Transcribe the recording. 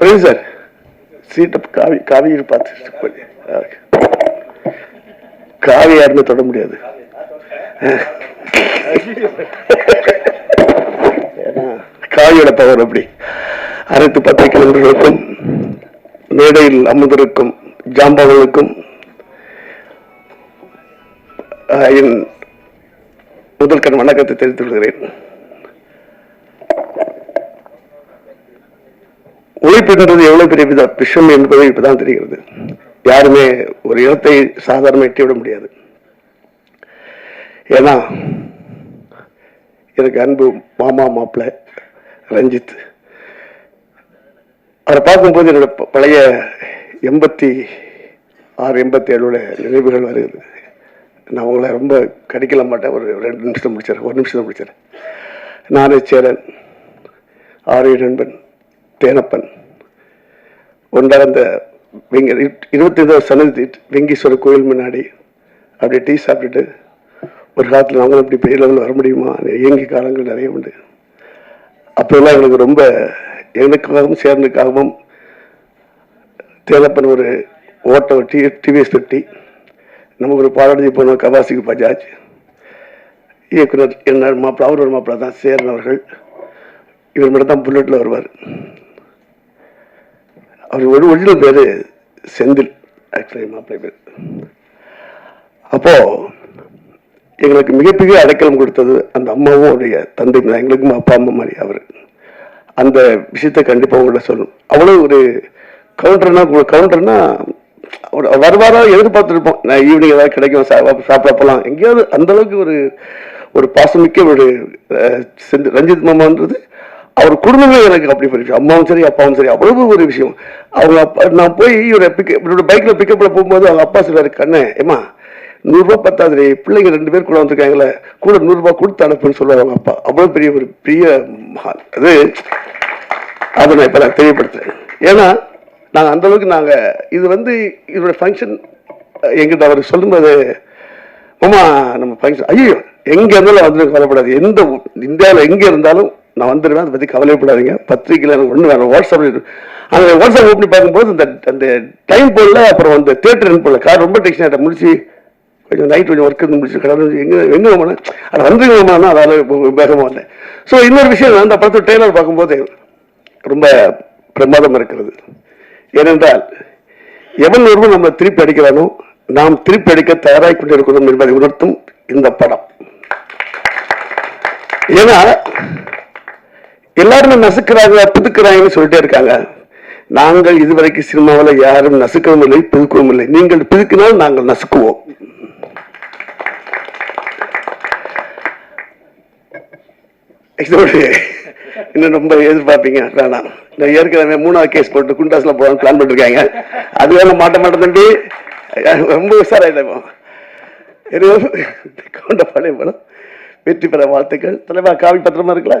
Praveen sir சீட்டை காவி காவியை பார்த்து காவி யாருமே தொட முடியாது. காவியோட பவர் அப்படி. அனைத்து பத்திரிகை நண்பர்களுக்கும் மேடையில் அமர்ந்திருக்கும் ஜாம்பவர்களுக்கும் ஆஹ், என் முதல் கண் வணக்கத்தை தெரிவித்துக் கொள்கிறேன். உழைப்பு எவ்வளவு பெரிய வித- விஷயம் என்பது இப்பதான் தெரிகிறது. யாருமே ஒரு இடத்தை சாதாரண எட்டிவிட முடியாது. ஏன்னா எனக்கு அன்பு மாமா மாப்பிள்ள ரஞ்சித். அவரை பார்க்கும்போது என்னோட பழைய எண்பத்தி ஆறு எண்பத்தி ஏழோட நினைவுகள் வருகிறது. நான் அவங்கள ரொம்ப கடிக்கல மாட்டேன். ஒரு ரெண்டு நிமிஷம் முடிச்சிடறேன். ஒரு நிமிஷம் முடிச்சிடறேன். நானே சேரன் ஆரிய நண்பன் தேனப்பன். ஒன்றாக அந்த வெங்க இருபத்தி ஐந்தாவது சன்னதி வெங்கீஸ்வரர் கோயில் முன்னாடி அப்படியே டீ சாப்பிட்டுட்டு ஒரு காலத்தில் நாங்களும் இப்படி பெரிய லெவலில் வர முடியுமா? இயங்கி காலங்கள் நிறைய உண்டு. அப்போல்லாம் எங்களுக்கு ரொம்ப எனக்காகவும் சேர்ந்துக்காகவும் தேலப்பன் ஒரு ஓட்ட டி டிவிஎஸ் ஃபிஃப்டி நமக்கு ஒரு பாலாஜி போனோம் கவாசிக்கு பஜாஜ் இயக்குனர் என்ன மாப்பிள்ள அவர் ஒரு மாப்பிள்ள தான் சேரன் அவர்கள். இவர் மட்டும் தான் புல்லட்டில் வருவார். அவர் ஒரு ஒரிஜினல் பேர் செந்தில் ஆக்சுவலி மாப்பிள்ளை பேர். அப்போது எங்களுக்கு மிகப்பெரிய அடைக்கலம் கொடுத்தது அந்த அம்மாவும் அவருடைய தந்தை தான் எங்களுக்கும் அப்பா அம்மா மாதிரி அவர். அந்த விஷயத்தை கண்டிப்பாக உங்கள்ட்ட சொல்லணும். அவ்வளோ ஒரு கவுண்டர்னா கவுண்டர்னா ஒரு வருவாரா எதிர்பார்த்துருப்போம். நான் ஈவினிங் ஏதாவது கிடைக்கும் சா- சாப்பிட போகலாம் எங்கேயாவது அந்தளவுக்கு ஒரு ஒரு பாசமிக்க ஒரு செந்தில் செந்து- ரஞ்சித் மாமான்றது அவர் குடும்பமே எனக்கு அப்படி போயிடுச்சு விஷயம். அம்மாவும் சரி அப்பாவும் சரி அவ்வளவு ஒரு விஷயம். அவங்க அப்பா நான் போய் இவரை பிக்க இவரோட பைக்கில் பிக்கப்பில் போகும்போது அவங்க அப்பா சொல்றாரு கண்ணே ஏமா நூறுரூவா பத்தாது பிள்ளைங்க ரெண்டு பேர் கூட வந்திருக்காங்களே கூட நூறுரூவா கொடுத்து அனுப்புன்னு சொல்லுவாங்க அவங்க அப்பா. அவ்வளோ பெரிய ஒரு பெரிய மகான் அது அதை நான் இப்போ நான் தெரியப்படுத்துறேன் ஏன்னா நாங்கள் அந்த அளவுக்கு நாங்கள் இது வந்து இதோட ஃபங்க்ஷன் எங்கிட்ட அவர் சொல்லும்போது மாமா நம்ம ஃபங்க்ஷன் ஐயோ எங்கே இருந்தாலும் வந்துட்டு கவலைப்படாது. எந்த இந்தியாவில் எங்கே இருந்தாலும் நான் வந்துடுவேன் அதை பற்றி கவலைப்படாதீங்க. பத்திரிக்கையில் எனக்கு ஒன்று வேணும். வாட்ஸ்அப்பில் அந்த வாட்ஸ்அப் ஓப்பன் பார்க்கும்போது அந்த அந்த டைம் போடல அப்புறம் அந்த தேட்டர் போடல கார் ரொம்ப டென்ஷன் ஆகிட்ட முடிச்சு கொஞ்சம் நைட் கொஞ்சம் ஒர்க் இருந்து முடிச்சு கடந்து எங்கே எங்கே போனேன் அது வந்துருங்கம்மா அதால் வேகமாக வந்தேன் ஸோ இன்னொரு விஷயம் அந்த படத்தை ட்ரெய்லர் பார்க்கும்போது ரொம்ப பிரமாதம் இருக்கிறது. ஏனென்றால் எவன் ஒருவன் நம்ம திருப்பி அடிக்கிறானோ நாம் திருப்பி அடிக்க தயாராகி கொண்டிருக்கிறோம் என்பதை உணர்த்தும் இந்த படம். ஏன்னா எல்லாருமே நசுக்கிறாங்க புதுக்குறாங்கன்னு சொல்லிட்டே இருக்காங்க. நாங்கள் இதுவரைக்கும் சினிமாவில் யாரும் நசுக்கவும் இல்லை புதுக்கவும் இல்லை. நீங்கள் புதுக்கினால் நாங்கள் நசுக்குவோம். இதோடு இன்னும் ரொம்ப எதிர்பார்ப்பீங்க வேணாம். நான் ஏற்கனவே மூணாவது கேஸ் போட்டு குண்டாஸ்ல போகலான்னு பிளான் பண்ணிருக்காங்க. அது வேலை மாட்ட மாட்டேன் தம்பி. ரொம்ப உஷாராயிட்டோம் கொண்ட பழைய படம். வெற்றி பெற வாழ்த்துக்கள். தலைவா காவி பத்திரமா இருக்குல்ல